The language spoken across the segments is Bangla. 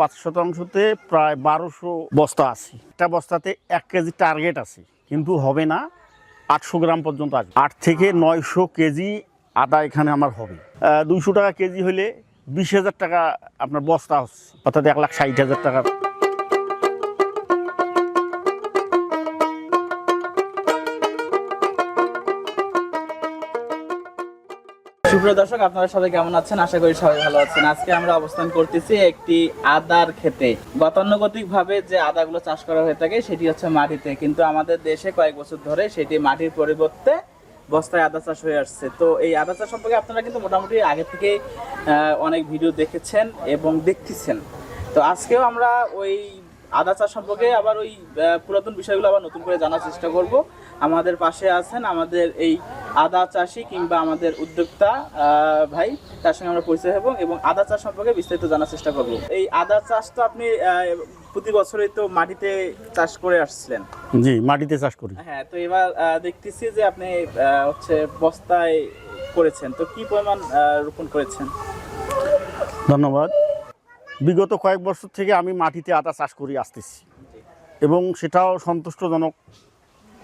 পাঁচ শতাংশতে প্রায় বারোশো বস্তা আছে। একটা বস্তাতে এক কেজি টার্গেট আছে। কিন্তু হবে না, আটশো গ্রাম পর্যন্ত আসবে। আট থেকে নয়শো কেজি আদা এখানে আমার হবে। দুইশো টাকা কেজি হলে বিশ হাজার টাকা আপনার বস্তা হচ্ছে। অর্থাৎ এক লাখ ষাট হাজার টাকা। সুপ্রিয় দর্শক, আপনারা সবাই কেমন আছেন? আশা করি সবাই ভালো আছেন। আজকে আমরা অবস্থান করতেছি একটি আদার ক্ষেতে। গতানুগতিক ভাবে যে আদাগুলো চাষ করা হয়ে থাকে, সেটি হচ্ছে মাটিতে। কিন্তু আমাদের দেশে কয়েক বছর ধরে সেটি মাটির পরিবর্তে বস্তায় আদা চাষ হয়ে আসছে। তো এই আদা চাষ সম্পর্কে আপনারা কিন্তু মোটামুটি আগে থেকে অনেক ভিডিও দেখেছেন এবং দেখতেছেন। তো আজকেও আমরা ওই আদা চাষ সম্পর্কে আবার ওই পুরাতন বিষয়গুলো আবার নতুন করে জানার চেষ্টা করব। আমাদের পাশে আছেন আমাদের এই আদা চাষি কিংবা আমাদের উদ্যোক্তা ভাই তার সঙ্গে আমরা পরিচয় হব এবং আদা চাষ সম্পর্কে বিস্তারিত জানার চেষ্টা করব। এই আদা চাষ তো আপনি প্রতি বছরই তো মাটিতে চাষ করে আসছিলেন? জি মাটিতে চাষ করি। হ্যাঁ তো এবার দেখতেছি যে আপনি হচ্ছে বস্তায় করেছেন। তো কি পরিমাণ রোপণ করেছেন? ধন্যবাদ। বিগত কয়েক বছর থেকে আমি মাটিতে আদা চাষ করে আসতেছি। এবং সেটাও সন্তুষ্টজনক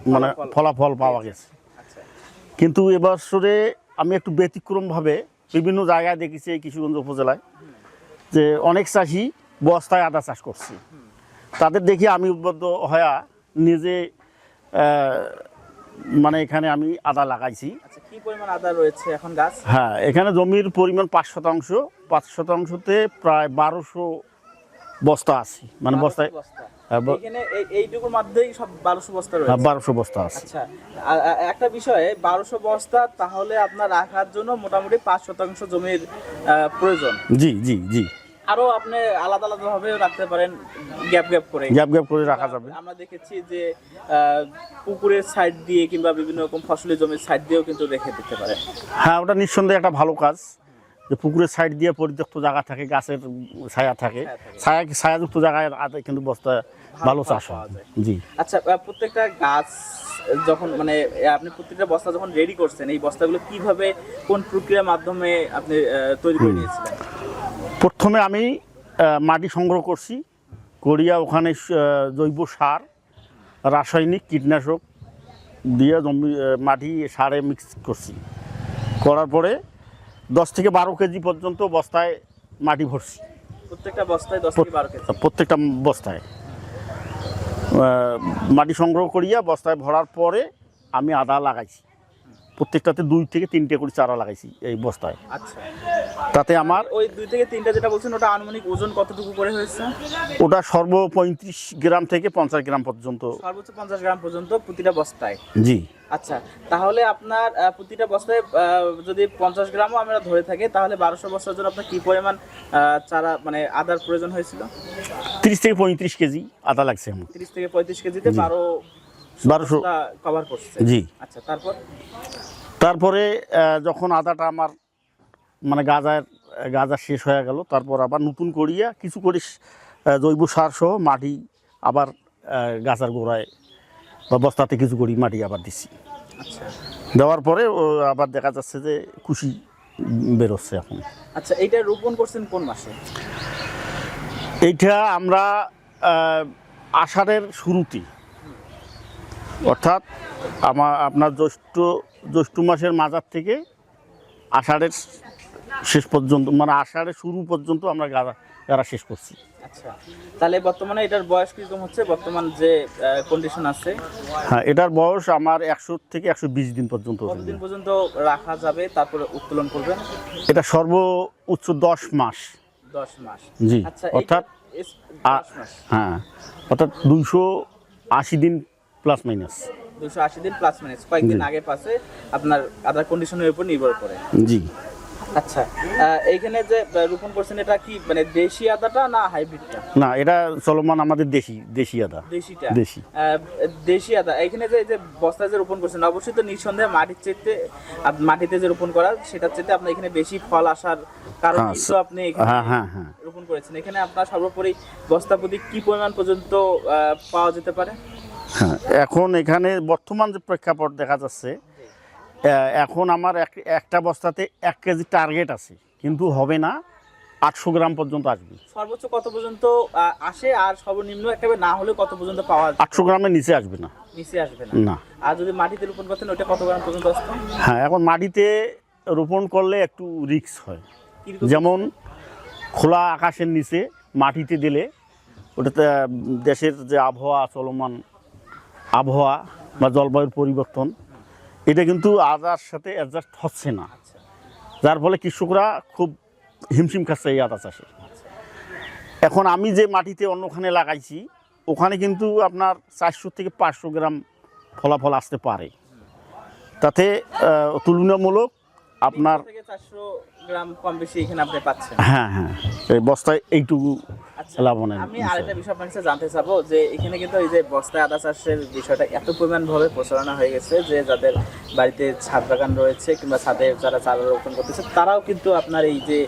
মানে ফলাফল। পাওয়া গেছে। আচ্ছা। কিন্তু এবছরে আমি একটু ব্যতিক্রমভাবে বিভিন্ন জায়গায় দেখেছি এই কিশোরগঞ্জ উপজেলায় যে অনেক চাষি বস্তায় আদা চাষ করছে। তাদের দেখে আমি উদ্বুদ্ধ হয়ে নিজে মানে এখানে আমি আদা লাগাইছি। আচ্ছা কি পরিমাণ আদা রয়েছে এখন গাছ? হ্যাঁ এখানে জমির পরিমাণ পাঁচ শতাংশ। পাঁচ শতাংশতে প্রায় বারোশো বস্তা আছে। মানে বস্তায় হ্যাঁ, ব- এখানে এই- এইটুকুর মধ্যেই সব বারোশো বস্তা রয়েছে। বারোশো বস্তা আছে। আচ্ছা একটা বিষয়ে বারোশো বস্তা তাহলে আপনার রাখার জন্য মোটামুটি পাঁচ শতাংশ জমির প্রয়োজন। জি জি জি। আরও আপনি আলাদা আলাদা ভাবে রাখতে পারেন গ্যাপ গ্যাপ করে। গ্যাপ গ্যাপ করে রাখা যাবে। আমরা দেখেছি যে পুকুরের সাইড দিয়ে কিংবা বিভিন্ন রকম ফসলের জমির সাইড দিয়েও কিন্তু রেখে দিতে পারে। হ্যাঁ ওটা নিঃসন্দেহে একটা ভালো কাজ যে পুকুরের সাইড দিয়ে পরিত্যক্ত জায়গা থাকে গাছের ছায়া থাকে। ছায়া ছায়াযুক্ত জায়গায় আদা কিন্তু বস্তা ভালো চাষ হয়। যায়। জি। আচ্ছা প্রত্যেকটা গাছ যখন মানে আপনি প্রত্যেকটা বস্তা যখন রেডি করছেন এই বস্তাগুলো কীভাবে কোন প্রক্রিয়ার মাধ্যমে আপনি তৈরি করে নিয়েছিলেন? প্রথমে আমি মাটি সংগ্রহ করছি। করিয়া ওখানে জৈব সার রাসায়নিক কীটনাশক দিয়ে জমি মাটি সারে মিক্স করছি। করার পরে দশ থেকে বারো কেজি পর্যন্ত বস্তায় মাটি ভরছি। প্রত্যেকটা বস্তায় দশ থেকে বারো কেজি? প্রত্যেকটা বস্তায়। মাটি সংগ্রহ করিয়া বস্তায় ভরার পরে আমি আদা লাগাইছি। প্রত্যেকটাতে দুই থেকে তিনটে করে চারা লাগাইছি এই বস্তায়। আচ্ছা। তাতে আমার ওই দুই থেকে তিনটা যেটা বলছেন ওটা আনুমানিক ওজন কতটুকু করে হয়েছে? ওটা সর্ব পঁয়ত্রিশ গ্রাম থেকে পঞ্চাশ গ্রাম পর্যন্ত। সর্বোচ্চ পঞ্চাশ গ্রাম পর্যন্ত প্রতিটা বস্তায়? জি। আচ্ছা তাহলে আপনার প্রতিটা বস্তায় যদি পঞ্চাশ গ্রামও আমরা ধরে থাকি তাহলে বারোশো বস্তার জন্য আপনার কি পরিমাণ চারা মানে আদার প্রয়োজন হয়েছিল? তিরিশ থেকে পঁয়ত্রিশ কেজি আদা লাগছে আমার। তিরিশ থেকে পঁয়ত্রিশ কেজিতে। বারো বারোশো কভার করছে। জি। আচ্ছা তারপর? তারপরে যখন আদাটা আমার মানে গাজার গাজা শেষ হয়ে গেল তারপর আবার নতুন করিয়া কিছু করে জৈব সার সহ মাটি আবার গাছার গোড়ায় বা বস্তাতে কিছু করি মাটি আবার দিচ্ছি আচ্ছা। দেওয়ার পরে আবার দেখা যাচ্ছে যে খুশি বেরোচ্ছে এখন। আচ্ছা এইটা রোপণ করছেন কোন মাসে? এইটা আমরা আষাঢ়ের শুরুতে অর্থাৎ আমার আপনার জ্যৈষ্ঠ জ্যৈষ্ঠ মাসের মাজার থেকে আষাঢ়ের শেষ পর্যন্ত মানে আষাঢ়ের শুরু পর্যন্ত আমরা গাড়া গাড়া শেষ করছি। আচ্ছা। তাহলে বর্তমানে এটার বয়স কীরকম হচ্ছে? বর্তমান যে কন্ডিশন আছে? হ্যাঁ এটার বয়স আমার একশো থেকে একশো বিশ দিন পর্যন্ত দিন পর্যন্ত রাখা যাবে? তারপরে উত্তোলন করবেন? এটা সর্ব উচ্চ দশ মাস। দশ মাস। জি আচ্ছা অর্থাৎ হ্যাঁ অর্থাৎ দুইশো আশি দিন প্লাস মাইনাস। দুশো আশি দিন প্লাস মাইনাস। কয়েকদিন আগে পাশে আপনার আদার কন্ডিশনের উপর নির্ভর করে। জি। আচ্ছা এইখানে যে রোপণ করছেন এটা কি মানে দেশি আদাটা না হাইব্রিডটা? না এটা চলমান আমাদের দেশি দেশি আদা দেশিটা? দেশি। দেশি আদা এখানে যে যে বস্তায় যে রোপণ করছেন অবশ্যই তো নিঃসন্দেহে মাটির চেতে মাটিতে যে রোপণ করা সেটার চেতে আপনার এখানে বেশি ফল আসার কারণ হ্যাঁ, কিন্তু আপনি এখানে হ্যাঁ হ্যাঁ রোপণ করেছেন। এখানে আপনার সর্বোপরি বস্তা প্রতি কি পরিমাণ পর্যন্ত পাওয়া যেতে পারে? হ্যাঁ এখন এখানে বর্তমান যে প্রেক্ষাপট দেখা যাচ্ছে এখন আমার এক একটা বস্তাতে এক কেজি টার্গেট আছে কিন্তু হবে না আটশো গ্রাম পর্যন্ত আসবে। সর্বোচ্চ কত পর্যন্ত আসে আর সর্বনিম্ন একটা না হলে কত পর্যন্ত পাওয়া আটশো গ্রামের নিচে আসবে না। নিচে আসবে না। না। আর যদি মাটিতে রোপণ করতেন ওটা কত গ্রাম পর্যন্ত আসতো? হ্যাঁ এখন মাটিতে রোপণ করলে একটু রিস্ক হয়। যেমন খোলা আকাশের নিচে মাটিতে দিলে ওটাতে দেশের যে আবহাওয়া চলমান আবহাওয়া বা জলবায়ুর পরিবর্তন, এটা কিন্তু আদার সাথে অ্যাডজাস্ট হচ্ছে না। যার ফলে কৃষকরা খুব হিমশিম খাচ্ছে এই আদা চাষে। এখন আমি যে মাটিতে অন্যখানে লাগাইছি, ওখানে কিন্তু আপনার চারশো থেকে পাঁচশো গ্রাম ফলাফল আসতে পারে। তাতে তুলনামূলক আপনার গ্রাম কম বেশি এখানে আপনি পাচ্ছেন। হ্যাঁ হ্যাঁ। এই বস্তায় এইটুকু আচ্ছা লাভবানের আমি আরেকটা বিষয় আপনার কাছে জানতে চাবো যে এখানে কিন্তু এই যে বস্তায় আদা চাষের বিষয়টা এত পরিমাণ ভাবে প্রচারণা হয়ে গেছে যে যাদের বাড়িতে ছাদ বাগান রয়েছে কিংবা ছাদে যারা চারা রোপণ করতেছে তারাও কিন্তু আপনার এই যে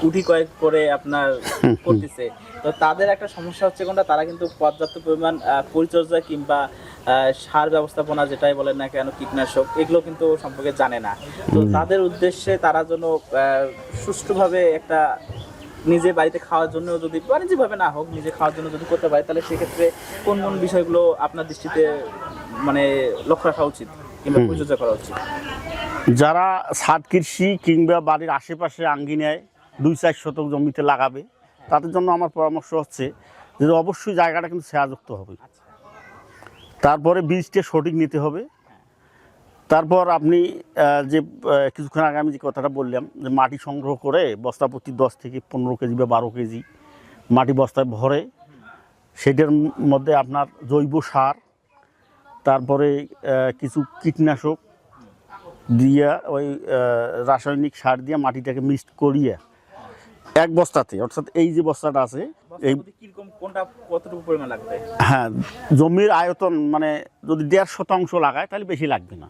কুটি কয়েক করে আপনার করতেছে। তো তাদের একটা সমস্যা হচ্ছে কোনটা? তারা কিন্তু পর্যাপ্ত পরিমাণ পরিচর্যা কিংবা সার ব্যবস্থাপনা যেটাই বলেন না কেন কীটনাশক এগুলো কিন্তু সম্পর্কে জানে না। তো তাদের উদ্দেশ্যে তারা যেন সুষ্ঠুভাবে একটা নিজে বাড়িতে খাওয়ার জন্য যদি বাণিজ্যিকভাবে না হোক নিজে খাওয়ার জন্য যদি করতে পারে তাহলে সেক্ষেত্রে কোন কোন বিষয়গুলো আপনার দৃষ্টিতে মানে লক্ষ্য রাখা উচিত কিংবা পরিচর্যা করা উচিত? যারা ছাদ কৃষি কিংবা বাড়ির আশেপাশে আঙ্গিনায় দুই চার শতক জমিতে লাগাবে তাদের জন্য আমার পরামর্শ হচ্ছে যে অবশ্যই জায়গাটা কিন্তু ছায়াযুক্ত হবে। আচ্ছা। তারপরে বীজটা সঠিক নিতে হবে। তারপর আপনি যে কিছুক্ষণ আগে আমি যে কথাটা বললাম যে মাটি সংগ্রহ করে বস্তা প্রতি দশ থেকে পনেরো কেজি বা বারো কেজি মাটি বস্তায় ভরে, সেটার মধ্যে আপনার জৈব সার, তারপরে কিছু কীটনাশক দিয়ে ওই রাসায়নিক সার দিয়ে মাটিটাকে মিক্সড করিয়ে এক বস্তাতে অর্থাৎ এই যে বস্তাটা আছে এই বস্তার মধ্যে কীরকম কোনটা কতটুকু পরিমাণ লাগবে? হ্যাঁ জমির আয়তন মানে যদি দেড় শতাংশ লাগায় তাহলে বেশি লাগবে না।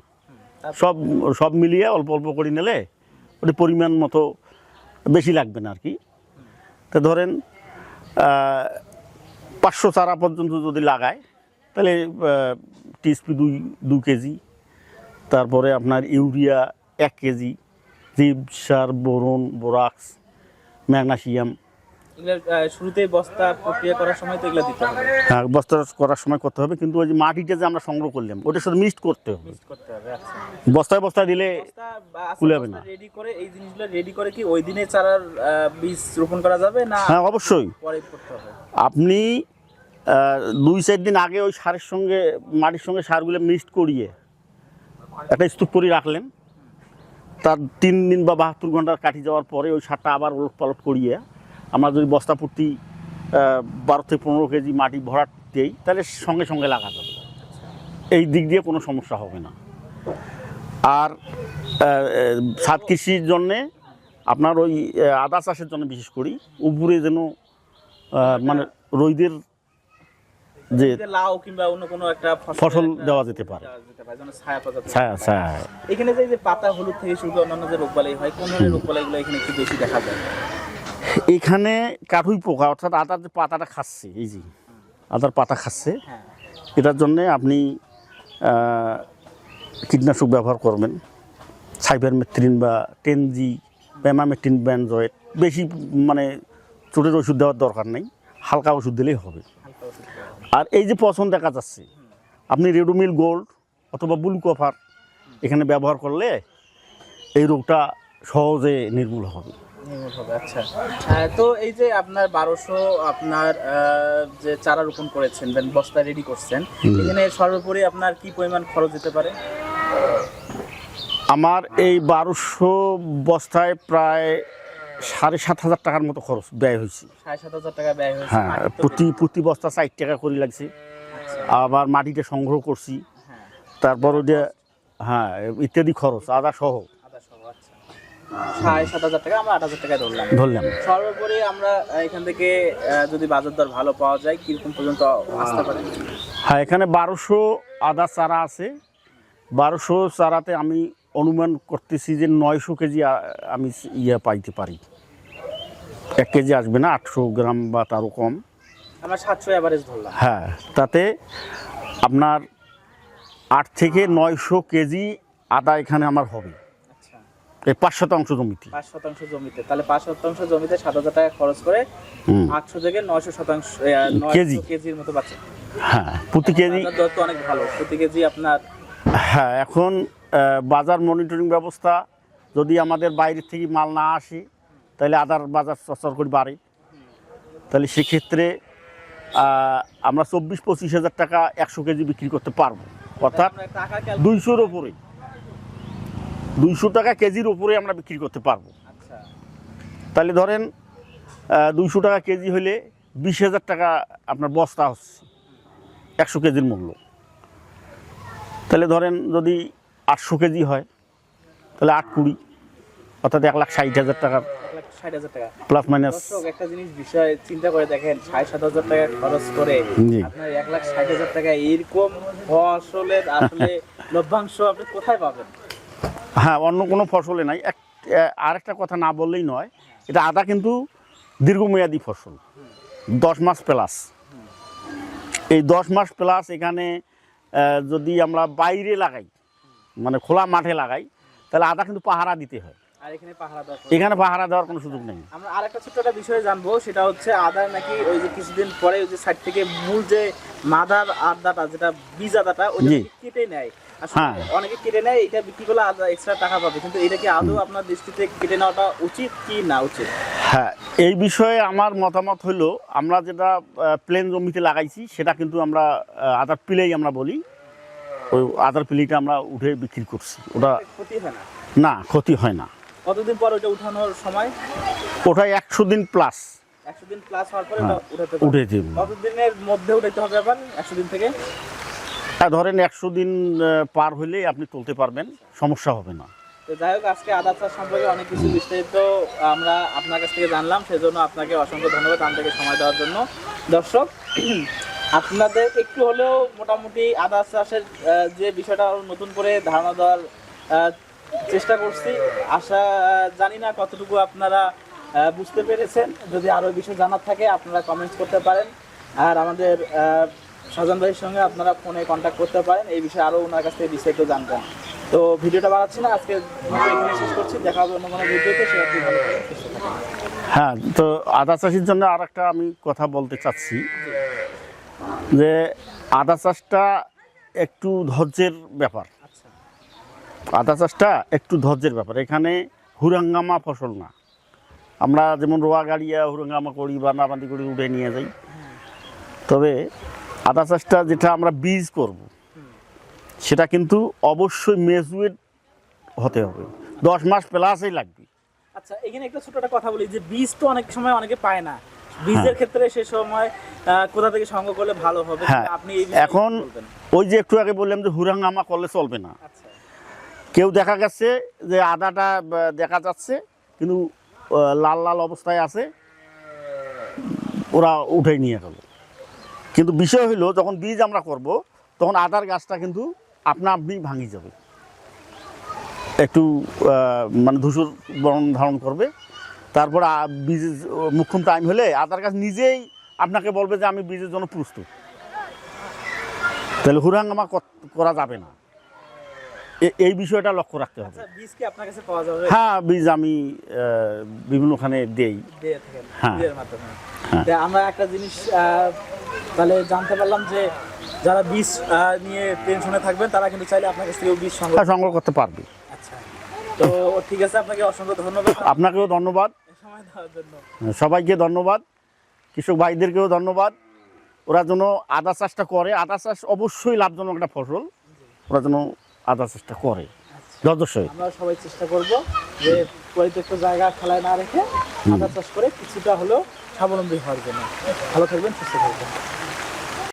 সব সব মিলিয়ে অল্প অল্প করে নিলে ওটা পরিমাণ মতো বেশি লাগবে না আর কি। তো ধরেন পাঁচশো চারা পর্যন্ত যদি লাগায় তাহলে টিএসপি দুই দু কেজি তারপরে আপনার ইউরিয়া এক কেজি জিপ সার বোরন বোরাক্স ম্যাগনেসিয়াম। এগুলো শুরুতে বস্তা প্রক্রিয়া করার সময় তো এগুলো দিতে হবে। হ্যাঁ বস্তা করার সময় করতে হবে কিন্তু ওই যে মাটিটা যে আমরা সংগ্রহ করলাম ওটার সাথে মিক্সড করতে হবে। আচ্ছা। বস্তায় বস্তায় দিলে কুলে হবে না। রেডি করে এই জিনিসগুলো রেডি করে কি ওই দিনে চারার বীজ রোপণ করা যাবে না হ্যাঁ অবশ্যই। আপনি দুই চার দিন আগে ওই সারের সঙ্গে মাটির সঙ্গে সারগুলো মিক্সড করিয়ে একটা স্তূপ করে রাখলেন। তার তিন দিন বা বাহাত্তর ঘণ্টা কাটি যাওয়ার পরে ওই সারটা আবার ওলট পালট করিয়ে আমরা যদি বস্তা প্রতি বারো থেকে পনেরো কেজি মাটি ভরাট দিই, তাহলে সঙ্গে সঙ্গে লাগা যাবে এই দিক দিয়ে কোনো সমস্যা হবে না। আর সাত কৃষির জন্যে আপনার ওই, আদা চাষের জন্য বিশেষ করি, উপরে যেন মানে রোদের যে লাউ কিংবা অন্য কোনো একটা ফসল দেওয়া যেতে পারে। ছায়া ছায়া এখানে যে পাতা হলুদ থেকে শুরু করে অন্যান্য যে রোগবালাই হয় কোন ধরনের রোগবালাইগুলো এখানে একটু বেশি দেখা যায়। এখানে কাঠুই পোকা অর্থাৎ আদার যে পাতাটা খাচ্ছে এই যে আদার পাতা খাচ্ছে হ্যাঁ। এটার জন্যে আপনি কীটনাশক ব্যবহার করবেন। সাইবার মেট্রিন বা টেনজি প্যামামেট্রিন ব্যানজয়েড বেশি মানে চোটের ওষুধ দেওয়ার দরকার নেই। হালকা ওষুধ দিলেই হবে। হালকা ওষুধ। দেওয়া। আর এই যে পছন দেখা যাচ্ছে আপনি রেডোমিল গোল্ড অথবা বুল কভার এখানে ব্যবহার করলে এই রোগটা সহজে নির্মূল হবে। নির্মূল হবে, আচ্ছা। তো এই যে আপনার বারোশো আপনার যে চারা রোপণ করেছেন দেন বস্তা রেডি করছেন এখানে সর্বোপরি আপনার কি পরিমাণ খরচ যেতে পারে? আমার এই বারোশো বস্তায় প্রায় সাড়ে সাত হাজার টাকার মতো খরচ ব্যয় হয়েছে। হ্যাঁ প্রতি প্রতি বস্তা ষাট টাকা করে লাগছে। আচ্ছা, আবার মাটিটা সংগ্রহ করছি। হ্যাঁ। তারপর ওটা হ্যাঁ ইত্যাদি খরচ আদা সহ। আচ্ছা। সাড়ে সাত হাজার টাকা আমরা আট হাজার টাকায় ধরলাম। ধরলাম। সর্বোপরি আমরা এখান থেকে যদি বাজার দর ভালো পাওয়া যায় কীরকম পর্যন্ত আসতে পারে হ্যাঁ এখানে বারোশো আদা চারা আছে। বারোশো চারাতে আমি অনুমান করতেছি যে নয়শো কেজি আমি ইয়ে পাইতে পারি। এক কেজি আসবে না আটশো গ্রাম বা তারও কম। আমার সাতশো অ্যাভারেজ ধরলাম। হ্যাঁ তাতে আপনার আট থেকে নয়শো কেজি আদা এখানে আমার হবে। আচ্ছা। এই পাঁচ শতাংশ জমিতে। পাঁচ শতাংশ জমিতে। তাহলে পাঁচ শতাংশ জমিতে সাত হাজার টাকা খরচ করে। আটশো থেকে নয়শো শতাংশ কেজি। কেজির মতো পাচ্ছে হ্যাঁ প্রতি কেজি অনেক ভালো। প্রতি কেজি আপনার হ্যাঁ এখন বাজার মনিটরিং ব্যবস্থা যদি আমাদের বাইরে থেকে মাল না আসে তাহলে আদার বাজার চর্চর করে বাড়ে। তাহলে সেক্ষেত্রে আমরা চব্বিশ পঁচিশ হাজার টাকা একশো কেজি বিক্রি করতে পারব। অর্থাৎ দুইশোর ওপরে। দুইশো টাকা কেজির ওপরে আমরা বিক্রি করতে পারব। আচ্ছা। তাহলে ধরেন দুইশো টাকা কেজি হলে বিশ হাজার টাকা আপনার বস্তা হচ্ছে একশো কেজির মূল্য। তাহলে ধরেন যদি আটশো কেজি হয় তাহলে আট কুড়ি অর্থাৎ এক লাখ ষাট হাজার টাকার প্লাস মাইনাস একটা জিনিস বিষয় চিন্তা করে দেখেন ষাট সাত হাজার টাকা খরচ করে। আপনার এক লাখ ষাট হাজার টাকা এইরকম ফসলের আসলে লভ্যাংশ আপনি কোথায় পাবেন? হ্যাঁ অন্য কোনো ফসলে নাই। এক আরেকটা কথা না বললেই নয় এটা আদা কিন্তু দীর্ঘমেয়াদী ফসল দশ মাস প্লাস। এই দশ মাস প্লাস এখানে যদি আমরা বাইরে লাগাই মানে খোলা মাঠে লাগাই তাহলে আদা কিন্তু পাহারা দিতে হয়। আর এখানে পাহারা দেওয়ার কোনো সুযোগ নেই। আমরা আরেকটা ছোট্ট একটা বিষয় জানব সেটা হচ্ছে আদা নাকি ওই যে কিছুদিন পরে ওই যে সাইড থেকে মূল যে মাদার আদাটা যেটা বীজ আদাটা ওইটা জি। কেটে নেয়। হ্যাঁ। অনেকে কেটে নেয় এটা বিক্রি করলে আদা এক্সট্রা টাকা পাবে। কিন্তু এটা কি আদৌ আপনার দৃষ্টিতে কেটে নেওয়াটা উচিত কি না উচিত? হ্যাঁ এই বিষয়ে আমার মতামত হলো আমরা যেটা প্লেন জমিতে লাগাইছি সেটা কিন্তু আমরা আদার পিলেই আমরা বলি। ওই আদার পিলিটা আমরা উঠে বিক্রি করছি। ওটা ক্ষতি হয় না? না ক্ষতি হয় না। কতদিন পর ওটা উঠানোর সময়? ওটাই একশো দিন প্লাস একশো দিন প্লাস হওয়ার পরে ওটা উঠাতে পারবে। উঠে দিব। কতদিনের মধ্যে উঠাইতে হবে আবার একশো দিন থেকে? হ্যাঁ ধরেন একশো দিন পার হলেই আপনি তুলতে পারবেন সমস্যা হবে না। তো যাই হোক আজকে আদা চাষ সম্পর্কে অনেক কিছু বিস্তারিত আমরা আপনার কাছ থেকে জানলাম সেজন্য আপনাকে অসংখ্য ধন্যবাদ আমাদেরকে সময় দেওয়ার জন্য। দর্শক আপনাদের একটু হলেও মোটামুটি আদা চাষের যে বিষয়টা নতুন করে ধারণা দেওয়ার চেষ্টা করছি। আশা জানি না কতটুকু আপনারা বুঝতে পেরেছেন। যদি আরও বিষয় জানার থাকে, আপনারা কমেন্টস করতে পারেন। আর আমাদের সাজান ভাইয়ের সঙ্গে আপনারা ফোনে কন্ট্যাক্ট করতে পারেন। এই বিষয়ে আরও ওনার কাছ থেকে বিস্তারিত জানবেন তো ভিডিওটা বাড়াচ্ছি না, আজকে এখানে শেষ করছি। দেখা হবে অন্য কোনো ভিডিওতে সে আপনি ভালো। হ্যাঁ তো আদা চাষির জন্য আর একটা আমি কথা বলতে চাচ্ছি। যে আদা চাষটা একটু ধৈর্যের ব্যাপার। আদা চাষটা একটু ধৈর্যের ব্যাপার। এখানে হুরাঙ্গামা ফসল না। আমরা যেমন রোয়া গাড়িয়া হুরাঙ্গামা করি বা নাবান্দি করি উঠে নিয়ে যাই। তবে আদা চাষটা যেটা আমরা বীজ করব সেটা কিন্তু অবশ্যই মেজুয়েট হতে হবে। দশ মাস প্লাসই লাগবে। আচ্ছা এখানে একটা ছোট একটা কথা বলি যে বীজ তো অনেক সময় অনেকে পায় না। বীজের ক্ষেত্রে সে সময় কোথা থেকে সংগ্রহ করলে ভালো হবে হ্যাঁ, আপনি এখন ওই যে একটু আগে বললাম যে হুরাঙ্গামা করলে চলবে না। আচ্ছা। কেউ দেখা গেছে যে আদাটা দেখা যাচ্ছে, কিন্তু লাল লাল অবস্থায় আছে। ওরা উঠে নিয়ে গেল। কিন্তু বিষয় হলো যখন বীজ আমরা করব, তখন আদার গাছটা কিন্তু আপনা আপনি ভাঙি যাবে। একটু মানে ধূসর বরণ ধারণ করবে। তারপর, আ- বীজ মুখ্যম টাইম হলে আদার গাছ নিজেই আপনাকে বলবে যে, আমি বীজের জন্য প্রস্তুত। তাহলে হুরাঙ্গামা কর- যাবে না। এই বিষয়টা লক্ষ্য রাখতে হবে। আচ্ছা আপনার কাছে হ্যাঁ বীজ আমি বিভিন্নখানে দেই। হ্যাঁ। হ্যাঁ। আমরা একটা জিনিস তাহলে জানতে পারলাম যে যারা বীজ নিয়ে টেনশনে থাকবেন তারা কিন্তু চাইলে আপনার কাছ থেকে বীজ সংগ্রহ হ্যাঁ, সংগ্রহ করতে পারবে। আচ্ছা। তো ঠিক আছে আপনাকে অসংখ্য ধন্যবাদ। আপনাকেও ধন্যবাদ। সবাইকে ধন্যবাদ। কৃষক ভাইদেরকেও ধন্যবাদ। ওরা যেন আদা চাষটা করে। আদা চাষ অবশ্যই লাভজনক একটা ফসল। ওরা যেন আদা চেষ্টা করে। যথেষ্টই আমরা সবাই চেষ্টা করব যে পরিত্যক্ত জায়গা খেলায় না রেখে আদা চাষ করে কিছুটা হলেও স্বাবলম্বী হওয়ার জন্য। ভালো থাকবেন সুস্থ থাকবেন।